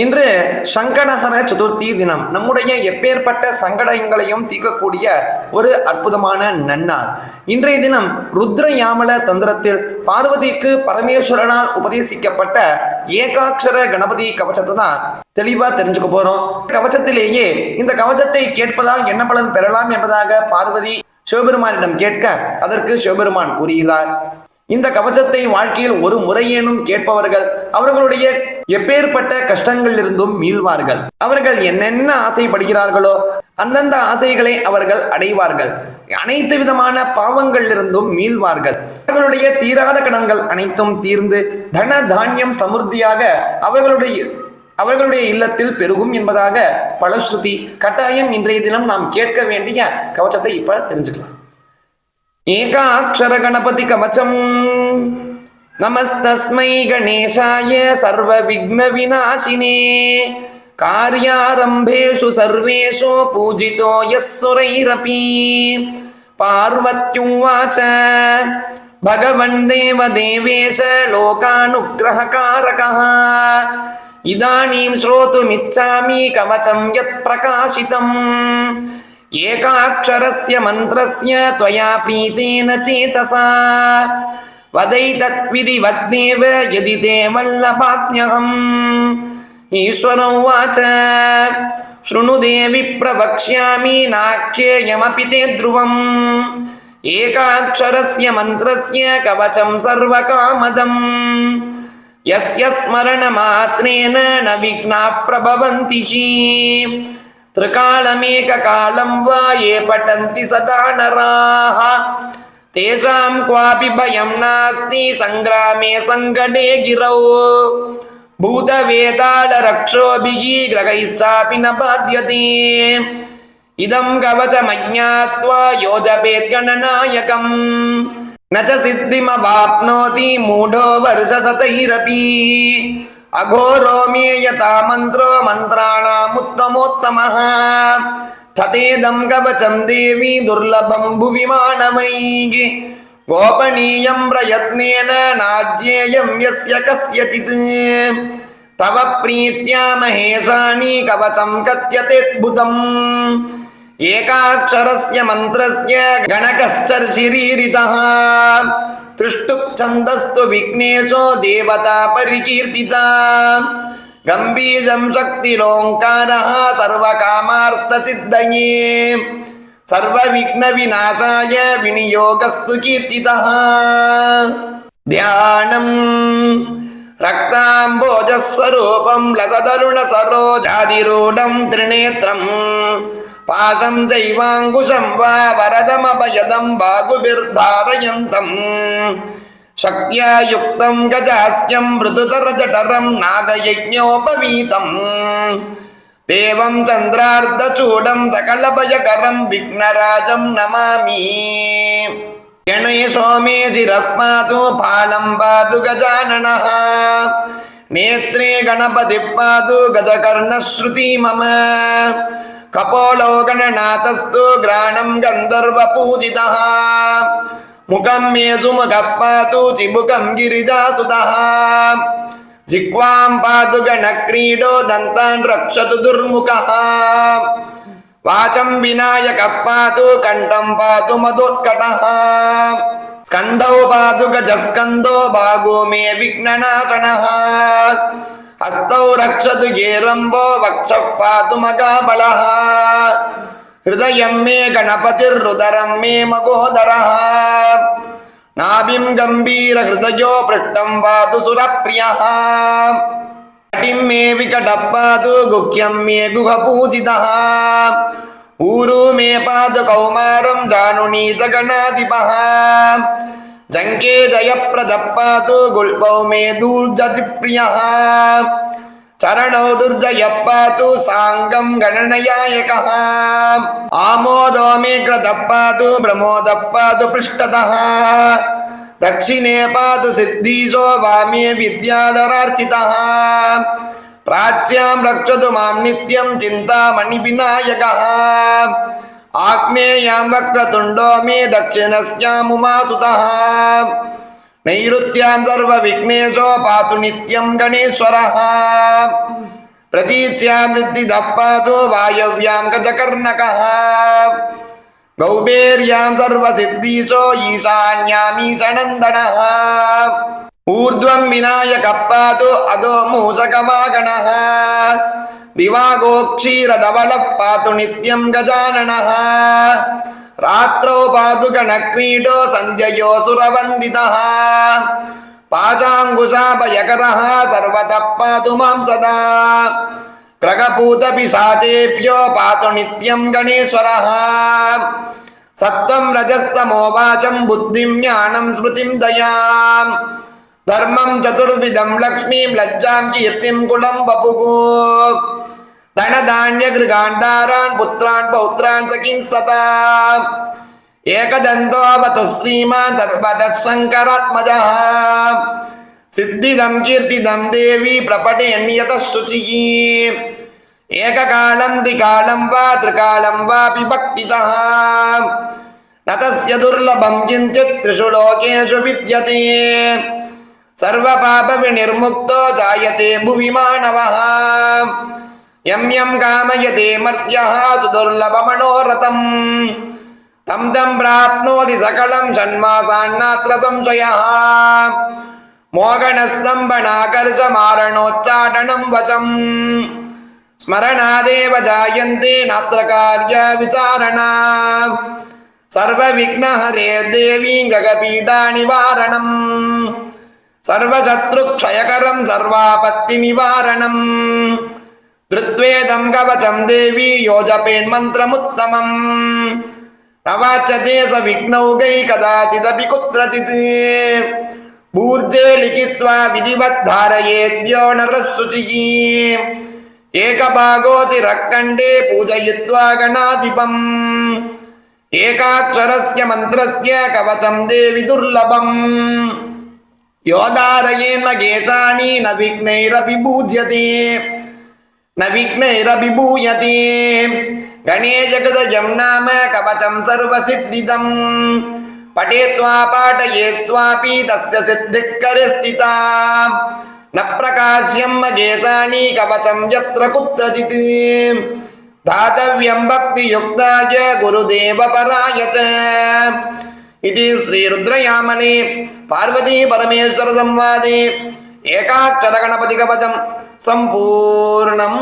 இன்று சங்கடகர சதுர்த்தி தினம். நம்முடைய எப்பேற்பட்ட சங்கடங்களையும் தீர்க்கக்கூடிய ஒரு அற்புதமான நன்னாள். இன்றைய தினம் ருத்ர யாமல தந்திரத்தில் பார்வதிக்கு பரமேஸ்வரனால் உபதேசிக்கப்பட்ட ஏகாட்சர கணபதி கவசத்தை தான் தெளிவா தெரிஞ்சுக்க போறோம். கவசத்திலேயே இந்த கவசத்தை கேட்பதால் என்ன பலன் பெறலாம் என்பதாக பார்வதி சிவபெருமானிடம் கேட்க அதற்கு சிவபெருமான் கூறுகிறார். இந்த கவசத்தை வாழ்க்கையில் ஒரு முறையேனும் கேட்பவர்கள் அவர்களுடைய எப்பேற்பட்ட கஷ்டங்களிலிருந்தும் மீள்வார்கள். அவர்கள் என்னென்ன ஆசைப்படுகிறார்களோ அந்தந்த ஆசைகளை அவர்கள் அடைவார்கள். அனைத்து விதமான பாவங்களிலிருந்தும் மீள்வார்கள். அவர்களுடைய தீராத கடன்கள் அனைத்தும் தீர்ந்து தன தானியம் சமுர்த்தியாக அவர்களுடைய அவர்களுடைய இல்லத்தில் பெருகும் என்பதாக பலஸ்ருதி கட்டாயம் இன்றைய தினம் நாம் கேட்க வேண்டிய கவச்சத்தை இப்ப தெரிஞ்சுக்கலாம். ஏகாட்சர கணபதி கவச்சம் நமஸ்தஸ்மை கணேசாய சர்வ விக்ன விநாசினே कार्यारम्भेषु सर्वेषु पूजितो यः सुरैरपि पार्वत्युवाच भगवन् देवदेवेश लोकानुग्रहकारकः इदानीं श्रोतुमिच्छामि कवचं यत् प्रकाशितम् एकाक्षरस्य मन्त्रस्य त्वया प्रीतेन चेतसा वदैतत्विधिवद्देव यदि ते वल्लभाज्ञहम् ईश्वर उवाच शृणु देवि प्रवक्ष्यामि नाख्येयमपि ते ध्रुवम् एकाक्षरस्य मन्त्रस्य कवचं सर्वकामदम् यस्य स्मरणमात्रेण न विघ्नाः प्रभवन्ति हि त्रिकालमेककालं वा ये पठन्ति सदा नराः तेषां क्वापि भयं नास्ति सङ्ग्रामे सङ्कटे गिरौ भूतवेतालरक्षोभिः ग्रहैश्चापि न बाध्यते इदं कवचमज्ञात्वा योजपेद्गणनायकम् न च सिद्धिमवाप्नोति मूढो वर्षशतैरपि अघोरो मे यथा मन्त्रो मन्त्राणामुत्तमोत्तमः तथेदं कवचं देवी दुर्लभं भुवि मानवैः गोपनीयं प्रयत्नेन नाद्येयं यस्य कस्यचित् तव प्रीत्या महेशानि कवचं कथ्यतेऽद्भुतम् एकाक्षरस्य मन्त्रस्य गणकश्चर्षिरीरितः तृष्टुच्छन्दस्तु विघ्नेशो देवता परिकीर्तिता गम्भीजं शक्तिरोङ्कारः सर्वकामार्थसिद्धये सर्वविघ्नविनाशाय विनियोगस्तु कीर्तितः ध्यानम् रक्ताम्बोजस्वरूपं लसदरुणसरोजादिरूढं त्रिनेत्रम् பாசம் தெய்வாங்குசம் வா வரதமபயதம் பாகுபிர்தாரயந்தம் சக்தியா யுக்தம் கஜாஸ்யம் மிருதுதரஜடரம் நாகயஜோபவீதம் தேவம் சந்திரார்த்தசூடம் சகலபயகரம் விக்னராஜம் நமாமி கணை சோமே சிரப்பாது பாலம் பாது கஜானனः நேத்ரே கணபதி பாது கஜகர்ணஸ்ருதி மம मम कपोलो गणनाथस्तु घ्राणं गन्धर्वपूजितः मुखं मे सुमुखः पातु चिबुकं गिरिजासुतः जिह्वां पातु गणक्रीडो दन्तान् रक्षतु दुर्मुखः वाचं विनायकः पातु कण्ठं पातु मधोत्कटः स्कन्धौ पातु गजस्कन्दो बागो मे विघ्ननाशनः हस्तौ रक्षतु गेरम्बो वक्षः पातु मगाबलः हृदयं मे गणपतिर्रुदरं मे मगोदरः नाभिं गम्भीरहृदयो पृष्ठं पातु सुरप्रियः कटिं मे विकटः पातु गुह्यं मे गुहपूजितः ऊरु मे पातु कौमारं जानुनी च गणाधिपः जङ्के जयप्रदः पातु गुल्पौ मे दूर्जतिप्रियः चरणौ दुर्जयः पातु साङ्गं गणनयायकः आमोदो मे कृतः पातु प्रमोदः पातु पृष्ठतः दक्षिणे पातु सिद्धीशो वामे विद्याधरार्चितः प्राच्यां रक्षतु मां नित्यं चिन्तामणिविनायकः आग्नेयां वक्रतुण्डो मे दक्षिणस्यामुमासुतः नैऋत्यां सर्वविघ्नेशो पातु नित्यं गणेश्वरः प्रतीच्यां सिद्धिदप्पातो वायव्यां गजकर्णकः गौबेर्यां सर्वसिद्धीशो ईशान्यामीशनन्दनः ऊर्ध्वं विनायकः पातु अधो मूषकवागणः दिवागोक्षीरधवलः पातु नित्यं गजाननः रात्रौ पातु गणक्रीडो सन्ध्ययो सुरवन्दितः पाशाङ्कुशाभयकरः सर्वतः पातु मां सदा ग्रगपूतपिशाचेभ्यो पातु नित्यं गणेश्वरः सत्त्वं रजस्तमो वाचं बुद्धिं ज्ञानं स्मृतिं दयाम् धर्मं चतुर्विधं लक्ष्मीं लज्जां कीर्तिं कुलं தனதானிய கிருகாண்டாரான் புத்திரான் பௌத்ரான் சகிம்ஸ்ததா. ஏகதந்தோபது ஸ்ரீமான் சர்வத சங்கராத்மஜா சித்திதம் கீர்த்திதம் தேவி பிரபடேண்யத சுச்சிகி. ஏககாலம் திகாலம் வா திரிகாலம் வா பிபக்திதா. நதஸ்ய துர்லபம் கிஞ்சித் த்ரிஷு லோகேஷு வித்யதே. சர்வ பாப விநிர்முக்தோ ஜாயதே புவி मानवः यं यं कामयते मर्त्यः सुदुर्लभमनोरथम् तं तं प्राप्नोति सकलं षण्मासान्नात्र संशयः मोगणस्तम्भनाकर्षमारणोच्चाटनं वशम् स्मरणादेव जायन्ते नात्र कार्यविचारणा सर्वविघ्नहरे देवी गगपीडानिवारणम् सर्वशत्रुक्षयकरं सर्वापत्तिनिवारणम् धृत्वेदं कवचं देवी योजपेन्मन्त्रमुत्तमम् न वाच्यते स विघ्नौगै कदाचिदपि कुत्रचित् भूर्जे लिखित्वा विधिवद्धारयेद्यो नरः शुचिः एकभागोतिरक्कण्डे पूजयित्वा गणाधिपम् एकाक्षरस्य मन्त्रस्य कवचं देवि दुर्लभम् योदारयेन्मगेशानि न विघ्नैरपि पूज्यते न विघ्नैरभिभूयते गणेशकृतजं नाम कवचं सर्वसिद्धिदम् पठेत्वा पाठयेत्वापि तस्य सिद्धिः करे स्थिता न प्रकाश्यं मगेशानि कवचं यत्र कुत्रचित् दातव्यं भक्तियुक्ताय गुरुदेवपराय च इति श्रीरुद्रयामने पार्वतीपरमेश्वरसंवादे एकाक्षरगणपतिकवचं सम्पूर्णम्